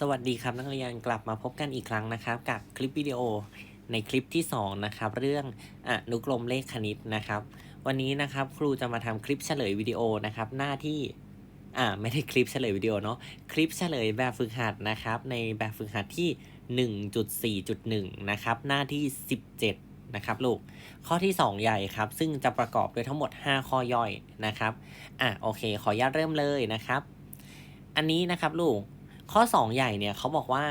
สวัสดีครับนักเรียนกลับมาพบกันอีกครั้งนะครับ กับคลิปวิดีโอในคลิปที่2นะครับเรื่องอนุกรมเลขคณิตนะครับ วันนี้นะครับครูจะมาทำคลิปเฉลยวิดีโอนะครับ หน้าที่อ่าไม่ได้คลิปเฉลยวิดีโอเนาะคลิปเฉลยแบบฝึกหัดนะครับ ในแบบฝึกหัดที่ 1.4.1 นะครับ หน้าที่ 17 นะครับลูก ข้อที่ 2 ใหญ่ครับ ซึ่งจะประกอบด้วยทั้งหมด 5 ข้อย่อยนะครับอะโอเค ขออนุญาตเริ่มเลยนะครับ อันนี้นะครับลูก ข้อ 2 ใหญ่เนี่ยเขาบอกว่า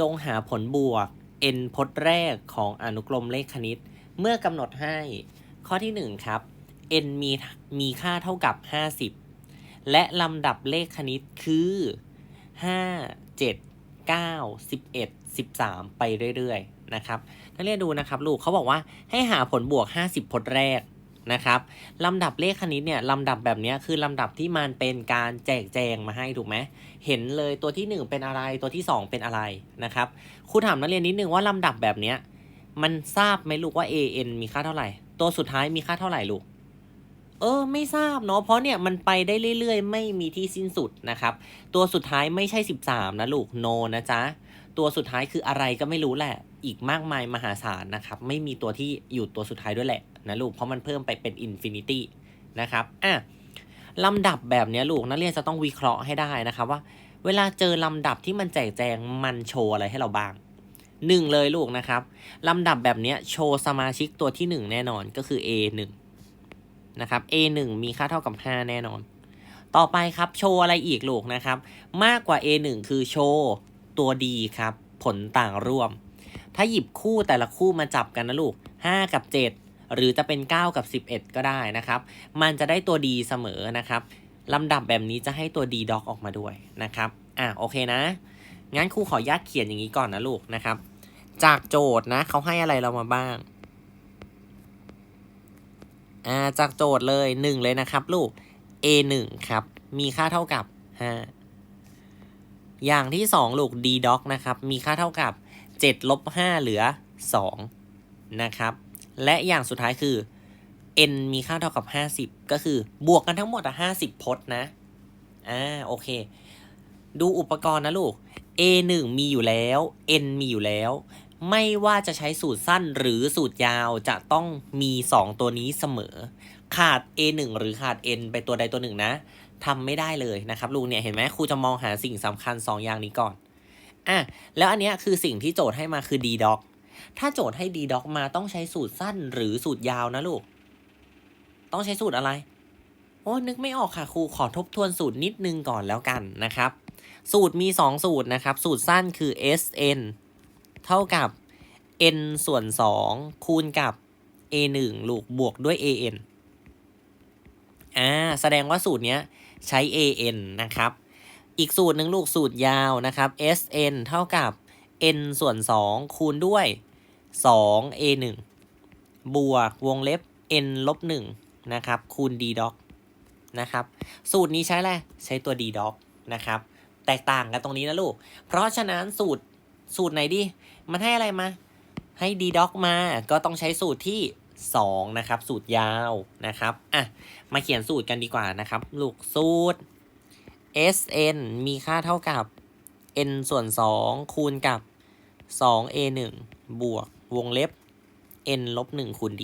จงหาผลบวก n พจน์แรกของอนุกรมเลขคณิต เมื่อกำหนดให้ ข้อที่ 1 ครับ n มีมีค่าเท่ากับ 50 และลำดับเลขคณิตคือ 5 7 9 11 13 ไปเรื่อย ๆ นะครับ นักเรียนดูนะครับ ลูกเขาบอกว่าให้หาผลบวก 50 พจน์แรก นะครับลำดับเลขคณิตเนี่ยลำดับแบบนี้คือลำดับที่มันเป็นการแจกแจงมาให้ถูกไหมเห็นเลยตัวที่ 1 เป็นอะไรตัวที่ 2 เป็นอะไรนะครับครูถามนักเรียนนิดนึงว่าลำดับแบบนี้มันทราบไหมลูกว่า an มีค่าเท่าไหร่ ตัวสุดท้ายมีค่าเท่าไหร่ลูกเออไม่ทราบเนาะเพราะเนี่ยมันไปได้เรื่อยๆ ไม่มีที่สิ้นสุดนะครับ ตัวสุดท้ายไม่ใช่ 13 นะลูก no นะจ๊ะตัวสุดท้ายคืออะไรก็ไม่รู้แหละ อีกมากมายมหาศาลนะครับ ไม่มีตัวที่อยู่ตัวสุดท้ายด้วยแหละนะลูก เพราะมันเพิ่มไปเป็นอินฟินิตี้นะครับอะลำดับแบบนี้ลูกนักเรียนจะต้องวิเคราะห์ให้ได้นะครับว่า เวลาเจอลำดับที่มันแจกแจงมันโชว์อะไรให้เราบ้างหนึ่งเลยลูกนะครับลำดับแบบนี้โชว์สมาชิกตัวที่หนึ่งแน่นอนก็คือ A 1 นะครับ A 1 มีค่าเท่ากับ 5 แน่นอน ต่อไปครับโชว์อะไรอีกลูกนะครับ มากกว่า A 1 คือโชว์ตัวดีครับ ผลต่างร่วม ถ้าหยิบคู่แต่ละคู่มาจับกันนะลูก 5 กับ 7 หรือจะเป็น 9 กับ 11 ก็ได้นะครับ มันจะได้ตัวดีเสมอนะครับลำดับแบบนี้จะให้ตัวดีด็อกออกมาด้วยนะครับ อะโอเคนะ งั้นครูขออนุญาตเขียนอย่างนี้ก่อนนะลูกนะครับ จากโจทย์นะเขาให้อะไรเรามาบ้าง อ่าจากโจทย์เลย 1 เลยนะครับลูก a 1ครับ มีค่าเท่ากับ5อย่างที่ 2 ลูก d doc นะครับ มีค่าเท่ากับ 7ลบ5เหลือ 2 นะครับ และอย่างสุดท้ายคือ n มีค่าเท่ากับ 50 ก็คือบวกกันทั้งหมดอะ50 พจน์นะ อ่า โอเค ดูอุปกรณ์นะลูก a 1มีอยู่แล้ว n มีอยู่แล้ว ไม่ว่าจะใช้สูตรสั้นหรือสูตรยาวจะต้องมี 2 ตัวนี้เสมอ ขาด a 1หรือขาด n ไปตัวใดตัวหนึ่งนะทำไม่ได้เลยนะครับลูกเนี่ย เห็นไหมครูจะมองหาสิ่งสำคัญ 2 อย่างนี้ก่อน อะแล้วอันเนี้ยคือสิ่งที่โจทย์ให้มาคือ d doc ถ้าโจทย์ให้ d doc มาต้องใช้สูตรสั้นหรือสูตรยาวนะลูก ต้องใช้สูตรอะไร โอ้นึกไม่ออกค่ะครูขอทบทวนสูตรนิดนึงก่อนแล้วกันนะครับ สูตรมี 2 สูตรนะครับ สูตรสั้นคือ sn เท่ากับ n ส่วน 2 คูณกับ a 1ลูกบวกด้วย an อ่าแสดงว่าสูตรเนี้ยใช้ an นะครับ อีกสูตรหนึ่งลูกสูตรยาวนะครับ sn เท่ากับ n ส่วน 2 คูณด้วย 2 a 1 บวกวงเล็บ n ลบ1นะครับ คูณ d doc นะครับ สูตรนี้ใช้อะไร ใช้ตัว d doc นะครับ แตกต่างกันตรงนี้นะลูก เพราะฉะนั้นสูตรสูตรไหนดี มันให้อะไรมา ให้ d doc มา ก็ต้องใช้สูตรที่ 2 นะครับ สูตรยาวนะครับ อะ มาเขียนสูตรกันดีกว่านะครับ ลูกสูตร sn มีค่าเท่ากับ n ส่วน 2 คูณกับ 2 a 1 บวกวงเล็บ n ลบ 1 คูณ d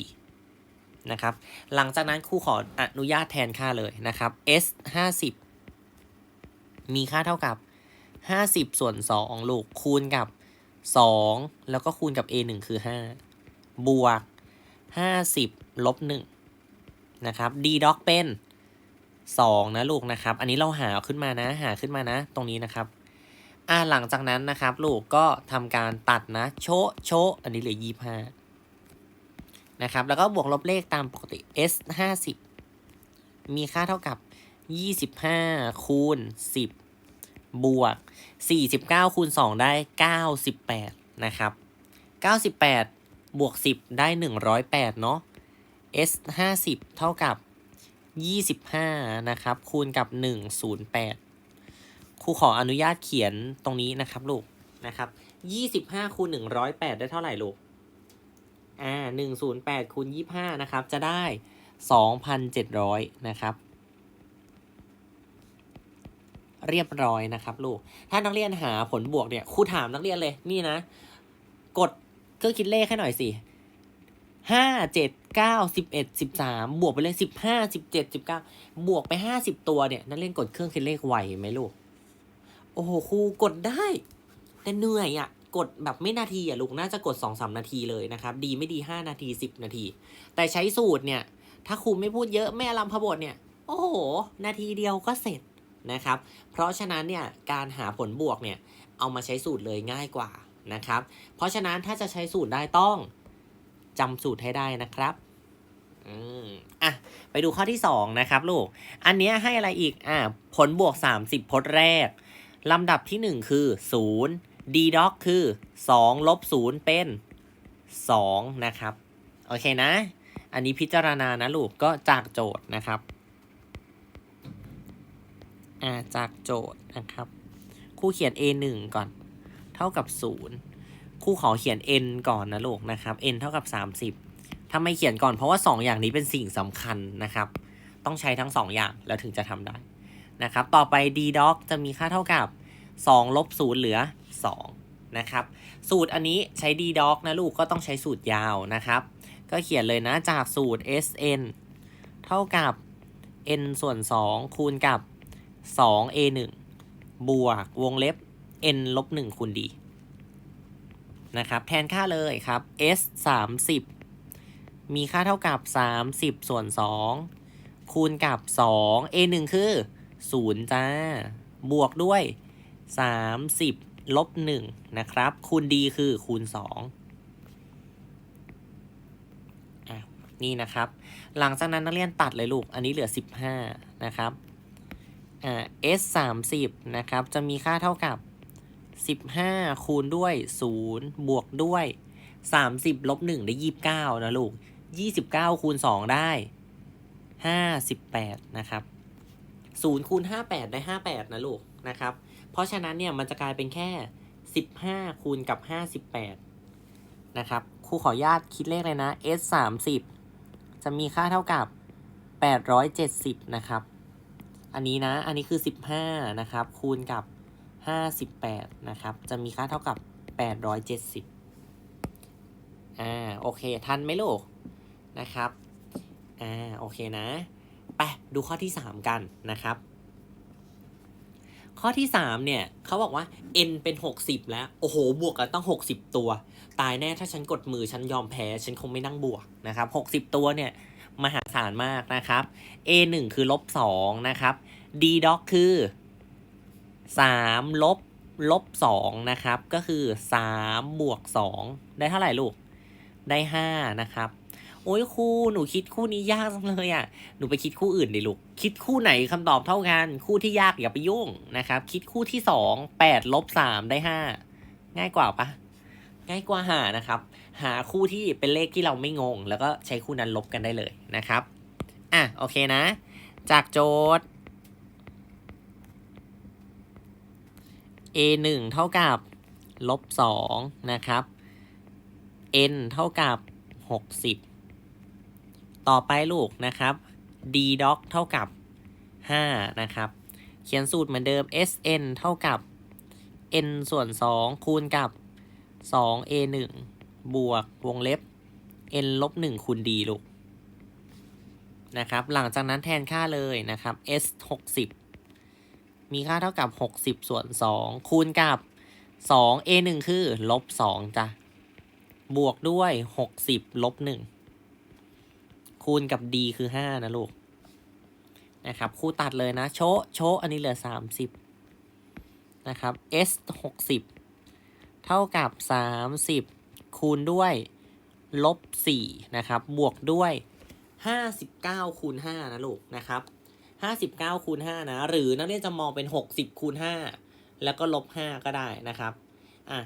นะครับ หลังจากนั้นครูขออนุญาตแทนค่าเลยนะครับ s 50 มีค่าเท่ากับ 50 ส่วน 2 ลูกคูณกับ 2 แล้วก็คูณกับ a 1คือ 5 บวก 50 ลบ 1 นะครับ d doc เป็น 2 นะลูกนะครับ อันนี้เราหาขึ้นมานะ หาขึ้นมานะ ตรงนี้นะครับ อ่าหลังจากนั้นนะครับ ลูกก็ทำการตัดนะ โชะโชะอันนี้เหลือ25นะครับ แล้วก็บวกลบเลขตามปกติ s 50มีค่าเท่ากับ25คูณ10บบวก49คูณ2ได้98นะครับ98บแปดบวก10ได้108เนาะ s 50เท่ากับ 25 นะครับ คูณกับ 108 ครูขออนุญาตเขียนตรงนี้นะครับลูกนะครับ 25 คูณ 108 ได้เท่าไหร่ลูก อ่า 108 คูณ 25 นะครับ จะได้ 2,700 นะครับ เรียบร้อยนะครับลูก ถ้านักเรียนหาผลบวกเนี่ย ครูถามนักเรียนเลย นี่นะ กดเครื่องคิดเลขให้หน่อยสิ ห้าเจ็ดเก้าสิบเอ็ดสิบสามบวกไปเลยสิบห้าสิบเจ็ดสิบเก้าบวกไปห้าสิบตัวเนี่ย นักเรียนกดเครื่องคิดเลขไหวไหมลูก โอ้โหครูกดได้ แต่เหนื่อยอะ่ะ กดแบบไม่นาทีอะ่ะลูกน่าจะกดสองสามนาทีเลยนะครับ ดีไม่ดีห้านาทีสิบนาที แต่ใช้สูตรเนี่ย ถ้าครูไม่พูดเยอะไม่อลัมพบทเนี่ย โอ้โห นาทีเดียวก็เสร็จนะครับ เพราะฉะนั้นเนี่ยการหาผลบวกเนี่ย เอามาใช้สูตรเลยง่ายกว่านะครับ เพราะฉะนั้นถ้าจะใช้สูตรได้ต้อง จำสูตรให้ได้นะครับอืมอะ ไปดูข้อที่ 2 นะครับลูก อันเนี้ยให้อะไรอีก อะ ผลบวก 30พจน์แรก ลำดับที่ 1 คือ 0 d d o c คือ 2 ลบ 0 เป็น 2 นะครับ โอเคนะ อันนี้พิจารณานะลูก ก็จากโจทย์นะครับ อ่า จากโจทย์นะครับครูเขียน a 1ก่อน เท่ากับ 0 ครูขอเขียน n ก่อนนะลูกนะครับ n เท่ากับ 30ทำไม่เขียนก่อนเพราะว่า 2 อย่างนี้เป็นสิ่งสำคัญนะครับ ต้องใช้ทั้ง 2 อย่างแล้วถึงจะทำได้นะครับ ต่อไป d d o c จะมีค่าเท่ากับ2ลบ0เหลือ 2 นะครับ สูตรอันนี้ใช้ d d o c นะลูกก็ต้องใช้สูตรยาวนะครับ ก็เขียนเลยนะจากสูตร sn เท่ากับ n ส่วน 2 คูณกับ 2 a 1 บวกวงเล็บ n ลบ1คูณ d นะครับแทนค่าเลยครับ s 30มีค่าเท่ากับ 30 ส่วน 2 คูณกับ 2 a 1คือ 0 จ้า บวกด้วย 30 ลบ 1 นะครับ คูณ d คือคูณ2อะนี่นะครับ หลังจากนั้นนักเรียนตัดเลยลูก อันนี้เหลือ 15 นะครับ อ่า s 30นะครับ จะมีค่าเท่ากับ 15 คูณด้วย 0 บวกด้วย 30ลบ1ได้ 29 นะลูก 29 คูณ 2 ได้ 58 นะครับ0คูณ58 ได้ 58 นะลูกนะครับ เพราะฉะนั้นเนี่ยมันจะกลายเป็นแค่ 15 คูณกับ 58 นะครับครูขออนุญาตคิดเลขเลยนะ s 30จะมีค่าเท่ากับ 870 นะครับ อันนี้นะ อันนี้คือ 15 นะครับ คูณกับ 58 นะครับ จะมีค่าเท่ากับ 870 อ่า โอเค ทันไหมลูก นะครับ อ่า โอเคนะ ไป ดูข้อที่ 3 กันนะครับ ข้อที่ 3 เนี่ย เขาบอกว่า n เป็น 60 แล้ว โอ้โห บวกกันตั้ง60 ตัว ตายแน่ถ้าฉันกดมือ ฉันยอมแพ้ ฉันคงไม่นั่งบวกนะครับ 60 ตัวเนี่ย มหาศาลมากนะครับ a 1คือลบ2นะครับ d doc คือ 3 ลบ ลบ 2 นะครับ ก็คือ 3 บวก 2 ได้เท่าไหร่ลูก ได้ 5 นะครับ โอ้ยครูหนูคิดคู่นี้ยากจังเลยอะ หนูไปคิดคู่อื่นดิลูก คิดคู่ไหนคำตอบเท่ากัน คู่ที่ยากอย่าไปยุ่งนะครับ คิดคู่ที่ 2 8 ลบ 3 ได้ 5 ง่ายกว่าปะง่ายกว่าหานะครับ หาคู่ที่เป็นเลขที่เราไม่งง แล้วก็ใช้คู่นั้นลบกันได้เลยนะครับ อะโอเคนะ จากโจทย์ a 1เท่ากับลบ2นะครับ n เท่ากับ 60 ต่อไปลูกนะครับ d doc เท่ากับ 5 นะครับ เขียนสูตรเหมือนเดิม sn เท่ากับ n ส่วน 2 คูณกับ 2 a 1บวกวงเล็บ n ลบ 1 คูณ d ลูกนะครับ หลังจากนั้นแทนค่าเลยนะครับ s 60 มีค่าเท่ากับ 60 ส่วน 2 คูณกับ 2 a 1คือลบ2จ้ะ บวกด้วย 60 ลบ 1 คูณกับ d คือ 5 นะลูก นะครับครูตัดเลยนะ โชะโชะอันนี้เหลือ 30 นะครับ s 60 เท่ากับ 30 คูณด้วย ลบ 4 นะครับ บวกด้วย 59 คูณ 5 นะลูกนะครับ 59คูณ5นะ หรือนักเรียนจะมองเป็น 60คูณ5แล้วก็ลบ 5 ก็ได้นะครับอะ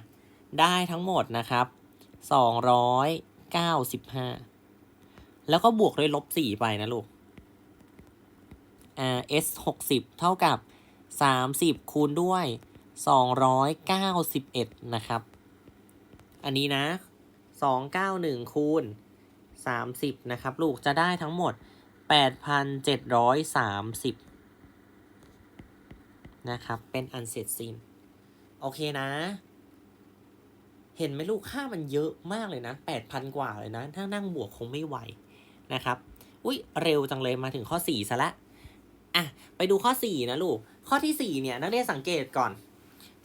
ได้ทั้งหมดนะครับ 295 แล้วก็บวกด้วยลบ 4 ไปนะลูกอ่า s 60เท่ากับ 30 คูณด้วย 291 นะครับ อันนี้นะ 291 คูณ 30 นะครับ ลูกจะได้ทั้งหมด 8,730นเจ็ดร้อยสามสิบนะครับ เป็นอันเสร็จสิ้นโอเคนะ เห็นไหมลูกค่ามันเยอะมากเลยนะแปดพันกว่าเลยนะ ถ้านั่งบวกคงไม่ไหวนะครับ อุ้ยเร็วจังเลยมาถึงข้อสี่ซะละอะ ไปดูข้อสี่นะลูก ข้อที่สี่เนี่ยนักเรียนสังเกตก่อน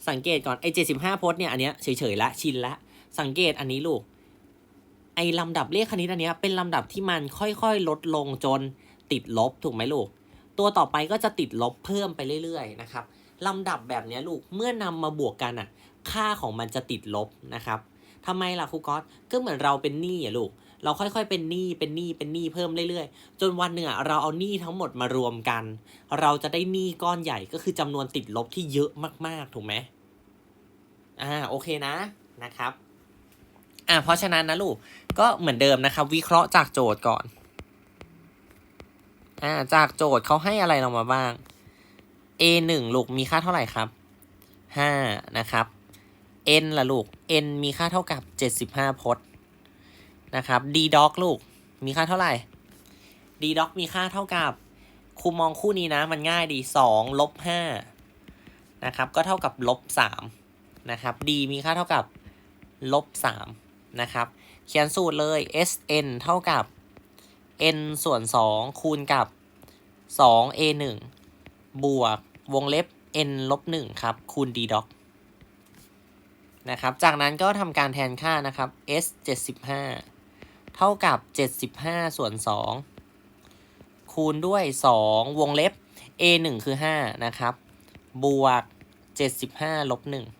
สังเกตก่อนไอ้เจ็ดสิบห้าโพจน์เนี่ยอันเนี้ยเฉยๆละชินละ สังเกตอันนี้ลูก อ้ลำดับเลขคณิตอันเนี้ยเป็นลำดับที่มันค่อยๆ ลดลงจนติดลบถูกไหมลูก ตัวต่อไปก็จะติดลบเพิ่มไปเรื่อยๆนะครับลำดับแบบเนี้ยลูกเมื่อนำมาบวกกันอะ ค่าของมันจะติดลบนะครับทำไมล่ะครูก๊อตก็เหมือนเราเป็นหนี้อะลูก เราค่อยๆเป็นหนี้เป็นหนี้เป็นหนี้เพิ่มเรื่อยๆ จนวันหนึ่งอะเราเอาหนี้ทั้งหมดมารวมกัน เราจะได้หนี้ก้อนใหญ่ก็คือจำนวนติดลบที่เยอะมากๆถูกไหมอ่าโอเคนะนะครับ อ่าเพราะฉะนั้นนะลูกก็เหมือนเดิมนะครับ วิเคราะห์จากโจทย์ก่อนอ่าจากโจทย์เขาให้อะไรเรามาบ้าง a หนึ่งลูกมีค่าเท่าไหร่ครับห้านะครับ n ล่ะลูก n มีค่าเท่ากับเจ็ดสิบห้าพจน์นะครับ d doc ลูกมีค่าเท่าไหร่ d doc มีค่าเท่ากับครูมองคู่นี้นะมันง่ายดีสองลบห้านะครับ ก็เท่ากับลบสามนะครับ d มีค่าเท่ากับลบสาม นะครับ เขียนสูตรเลย sn เท่ากับ n ส่วนสองคูณกับสอง a หนึ่งบวกวงเล็บ n ลบหนึ่งครับ คูณ d doc นะครับ จากนั้นก็ทำการแทนค่านะครับ s 75 เท่ากับ 75 ส่วน 2 คูณด้วย 2 วงเล็บ a 1คือ 5 นะครับ บวก 75 ลบ 1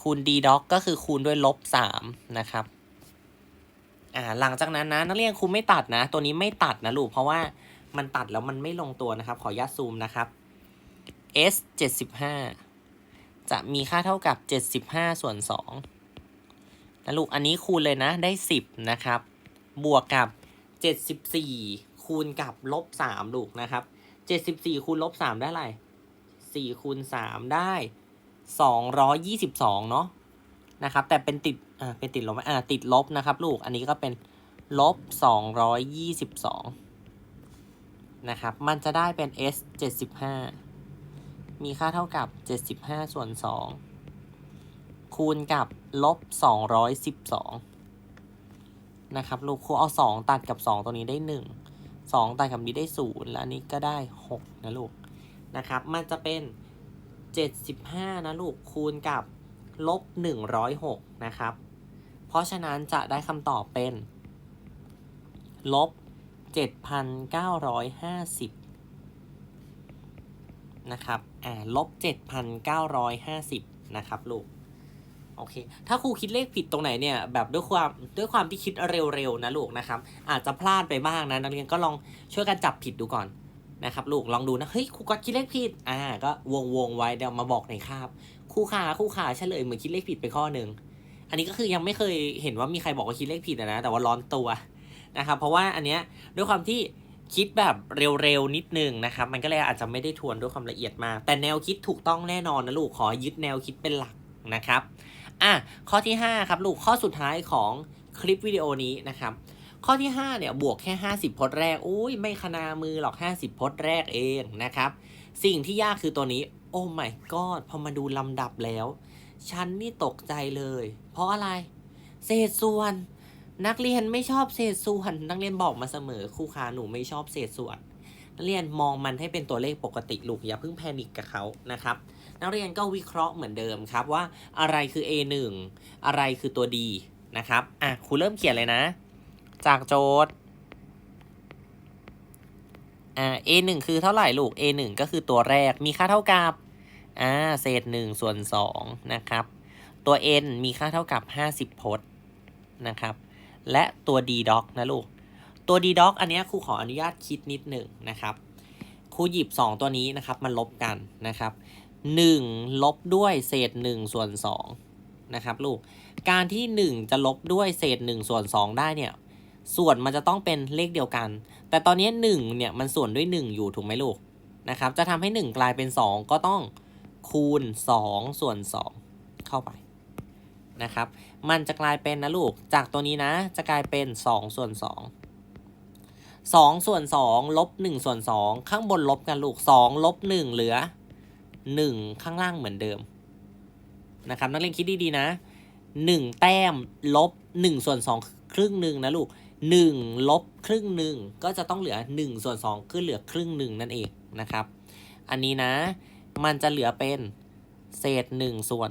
คูณ d doc ก็คือคูณด้วยลบ3นะครับอ่าหลังจากนั้นนะนักเรียนครูไม่ตัดนะ ตัวนี้ไม่ตัดนะลูกเพราะว่ามันตัดแล้วมันไม่ลงตัวนะครับ ขออนุญาตซูมนะครับ s 75 จะมีค่าเท่ากับ 75 ส่วน2นะลูกอันนี้คูณเลยนะได้ 10 นะครับ บวกกับ 74 คูณกับลบ3ลูกนะครับ 74 คูณลบ3ได้อะไร4คูณ3ได้ 222 เนาะนะครับ แต่เป็นติดอ่าเป็นติดลบอ่าติดลบนะครับ ลูกอันนี้ก็เป็นลบ 222 นะครับ มันจะได้เป็น s 75 มีค่าเท่ากับ 75 ส่วน 2 คูณกับลบ 212 นะครับ ลูกครูเอา 2 ตัดกับ 2 ตัวนี้ได้ 1 2 ตัดกับนี้ได้ 0 แล้วอันนี้ก็ได้ 6 นะลูก นะครับ มันจะเป็น 75 นะลูกคูณกับลบ 106 นะครับ เพราะฉะนั้นจะได้คำตอบเป็นลบ 7,950 นะครับอ่าลบ 7,950 นะครับลูกโอเค ถ้าครูคิดเลขผิดตรงไหนเนี่ย แบบด้วยความด้วยความที่คิดเร็วๆนะลูกนะครับ อาจจะพลาดไปบ้างนะนักเรียนก็ลองช่วยกันจับผิดดูก่อน นะครับลูกลองดูนะ เฮ้ยครูก็คิดเลขผิด อ่า ก็วงวงไว้เดี๋ยวมาบอกในคาบครูขาครูขาเฉลยเหมือนคิดเลขผิดไปข้อหนึ่งอันนี้ก็คือยังไม่เคยเห็นว่ามีใครบอกว่าคิดเลขผิดนะ แต่ว่าร้อนตัวนะครับ เพราะว่าอันเนี้ยด้วยความที่คิดแบบเร็วๆนิดนึงนะครับ มันก็เลยอาจจะไม่ได้ทวนด้วยความละเอียดมาก แต่แนวคิดถูกต้องแน่นอนนะลูกขอยึดแนวคิดเป็นหลักนะครับ อะข้อที่ 5 ครับลูกข้อสุดท้ายของคลิปวิดีโอนี้นะครับ ข้อที่ 5 เนี่ย บวกแค่ 50 พจน์แรกอุ้ยไม่ขนามือหรอก 50 พจน์แรกเองนะครับ สิ่งที่ยากคือตัวนี้ โอ้ my god พอมาดูลำดับแล้ว ฉันนี่ตกใจเลย เพราะอะไร เศษส่วน นักเรียนไม่ชอบเศษส่วน นักเรียนบอกมาเสมอครูขาหนูไม่ชอบเศษส่วน นักเรียนมองมันให้เป็นตัวเลขปกติลูกอย่าเพิ่งแพนิคกับเขานะครับนักเรียนก็วิเคราะห์เหมือนเดิมครับว่าอะไรคือ A1 อะไรคือตัว D นะครับอะครูเริ่มเขียนเลยนะ จากโจทย์อ่า A1 คือเท่าไหร่ลูก A1 ก็คือตัวแรกมีค่าเท่ากับอ่าเศษ1ส่วน2นะครับ ตัว n มีค่าเท่ากับ 50พจน์นะครับ และตัว d doc นะลูก ตัว d doc อันเนี้ยครูขออนุญาตคิดนิดหนึ่งนะครับครูหยิบ 2 ตัวนี้นะครับมาลบกันนะครับ1ลบด้วยเศษ1ส่วน2นะครับลูก การที่ 1 จะลบด้วยเศษ1ส่วน2ได้เนี่ย ส่วนมันจะต้องเป็นเลขเดียวกัน แต่ตอนนี้1เนี่ยมันส่วนด้วย 1 อยู่ถูกไหมลูกนะครับ จะทำให้ 1 กลายเป็น 2 ก็ต้องคูณ 2 ส่วน 2 เข้าไปนะครับ มันจะกลายเป็นนะลูก จากตัวนี้นะจะกลายเป็น 2 ส่วน 2 2 ส่วน 2 ลบ 1 ส่วน 2 ข้างบนลบกันลูก 2 ลบ 1 เหลือหนึ่งข้างล่างเหมือนเดิมนะครับนักเรียนคิดดีๆนะหนึ่งแต้มลบหนึ่งส่วนสองครึ่งหนึ่งนะลูก หนึ่งลบครึ่งหนึ่งก็จะต้องเหลือหนึ่งส่วนสองคือเหลือครึ่งหนึ่งนั่นเองนะครับ อันนี้นะ มันจะเหลือเป็นเศษหนึ่งส่วน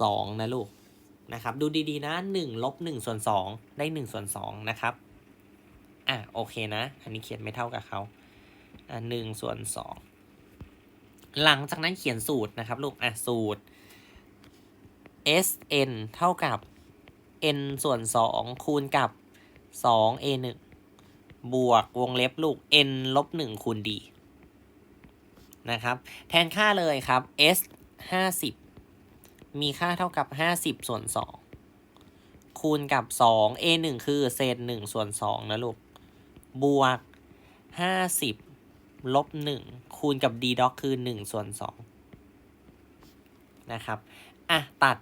สองนะลูกนะครับ ดูดีๆนะหนึ่งลบหนึ่งส่วนสองได้หนึ่งส่วนสองนะครับ อะโอเคนะ อันนี้เขียนไม่เท่ากับเขาอะหนึ่งส่วนสองหลังจากนั้นเขียนสูตรนะครับลูกอะสูตร s n เท่ากับ n ส่วนสองคูณกับ สอง a หนึ่งบวกวงเล็บลูก n ลบหนึ่งคูณ d นะครับ แทนค่าเลยครับ s ห้าสิบมีค่าเท่ากับห้าสิบส่วนสองคูณกับสอง a หนึ่งคือเศษหนึ่งส่วนสองนะลูก บวกห้าสิบลบหนึ่งคูณกับ d ด็อกคือหนึ่งส่วนสองนะครับ อะ ตัด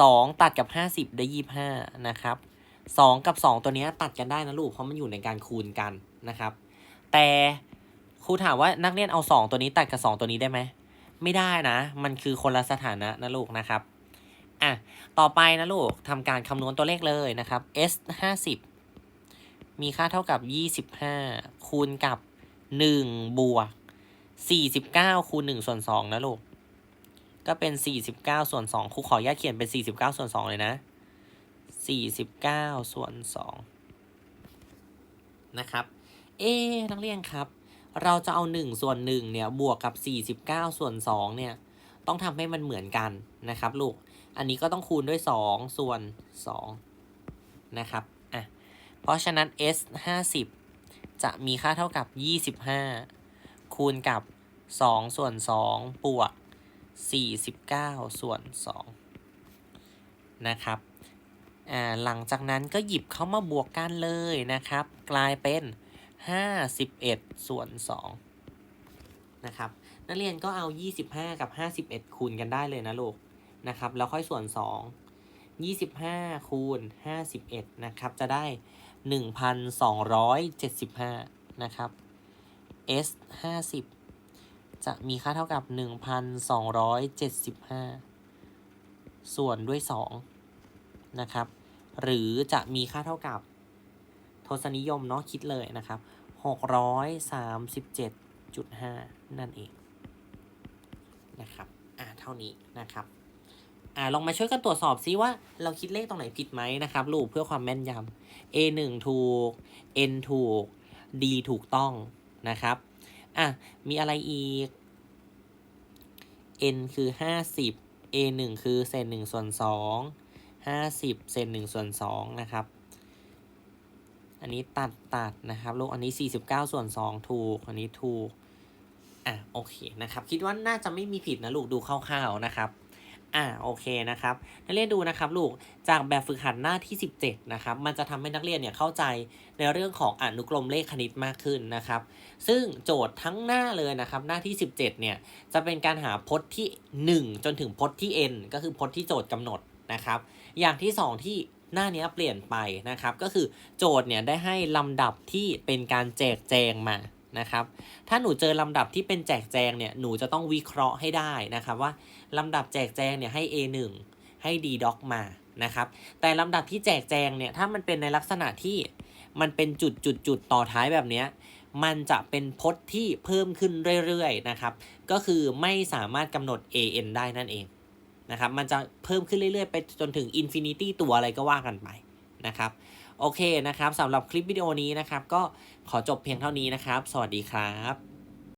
สองตัดกับห้าสิบได้ยี่ห้านะครับ สองกับสองตัวนี้ตัดกันได้นะลูก เพราะมันอยู่ในการคูณกันนะครับ แต่ครูถามว่านักเรียนเอาสองตัวนี้ตัดกับสองตัวนี้ได้ไหม ไม่ได้นะ มันคือคนละสถานะนะลูกนะครับ อะ ต่อไปนะลูกทำการคำนวณตัวเลขเลยนะครับ s ห้าสิบมีค่าเท่ากับยี่สิบห้าคูณกับหนึ่งบวกสี่สิบเก้าคูณหนึ่งส่วนสองนะลูก ก็เป็นสี่สิบเก้าส่วนสองครูขออนุญาตเขียนเป็นสี่สิบเก้าส่วนสองเลยนะ สี่สิบเก้าส่วนสองนะครับ เอ๊ะนักเรียนครับ เราจะเอาหนึ่งส่วนหนึ่งเนี่ย บวกกับสี่สิบเก้าส่วนสองเนี่ย ต้องทำให้มันเหมือนกันนะครับ ลูก อันนี้ก็ต้องคูณด้วยสองส่วนสองนะครับ อะ เพราะฉะนั้น s ห้าสิบจะมีค่าเท่ากับยี่สิบห้าคูณกับสองส่วนสองบวกสี่สิบเก้าส่วนสองนะครับ หลังจากนั้นก็หยิบเข้ามาบวกกันเลยนะครับ กลายเป็นห้าสิบเอ็ดส่วนสองนะครับ นักเรียนก็เอา 25 กับ 51 คูณกันได้เลยนะลูกนะครับ แล้วค่อยส่วน 2 25 คูณ 51 นะครับ จะได้ 1,275 นะครับ s 50 จะมีค่าเท่ากับ 1,275 ส่วนด้วย 2 นะครับ หรือจะมีค่าเท่ากับทศนิยมเนาะคิดเลยนะครับ637.5 นั่นเองนะครับอ่าเท่านี้นะครับอ่าลองมาช่วยกันตรวจสอบซิว่าเราคิดเลขตรงไหนผิดไหมนะครับลูกเพื่อความแม่นยำ A 1ถูก N ถูก D ถูกต้องนะครับอะมีอะไรอีก N คือ 50 A 1คือเศษ1ส่วน2 50เศษ1ส่วน2นะครับ อันนี้ตัดตัดนะครับลูกอันนี้ 49 ส่วน 2 ถูก อันนี้ถูก อะโอเคนะครับ คิดว่าน่าจะไม่มีผิดนะลูกดูคร่าวๆนะครับ อ่าโอเคนะครับ นักเรียนดูนะครับลูก จากแบบฝึกหัดหน้าที่ 17 นะครับ มันจะทำให้นักเรียนเนี่ยเข้าใจในเรื่องของอนุกรมเลขคณิตมากขึ้นนะครับ ซึ่งโจทย์ทั้งหน้าเลยนะครับ หน้าที่ 17 เนี่ย จะเป็นการหาพจน์ที่ 1 จนถึงพจน์ที่ n ก็คือพจน์ที่โจทย์กำหนดนะครับ อย่างที่ 2 ที่หน้านี้เปลี่ยนไปนะครับ ก็คือโจทย์เนี่ยได้ให้ลำดับที่เป็นการแจกแจงมานะครับ ถ้าหนูเจอลำดับที่เป็นแจกแจงเนี่ยหนูจะต้องวิเคราะห์ให้ได้นะครับว่าลำดับแจกแจงเนี่ยให้ A1 ให้ D doc มานะครับ แต่ลำดับที่แจกแจงเนี่ยถ้ามันเป็นในลักษณะที่มันเป็นจุดจุดจุดต่อท้ายแบบนี้มันจะเป็นพจน์ที่เพิ่มขึ้นเรื่อยๆนะครับ ก็คือไม่สามารถกำหนด AN ได้นั่นเอง นะครับ มันจะเพิ่มขึ้นเรื่อยๆ ไปจนถึงอินฟินิตี้ตัวอะไรก็ว่ากันไปนะครับ โอเคนะครับสำหรับคลิปวิดีโอนี้นะครับ ก็ขอจบเพียงเท่านี้นะครับ สวัสดีครับ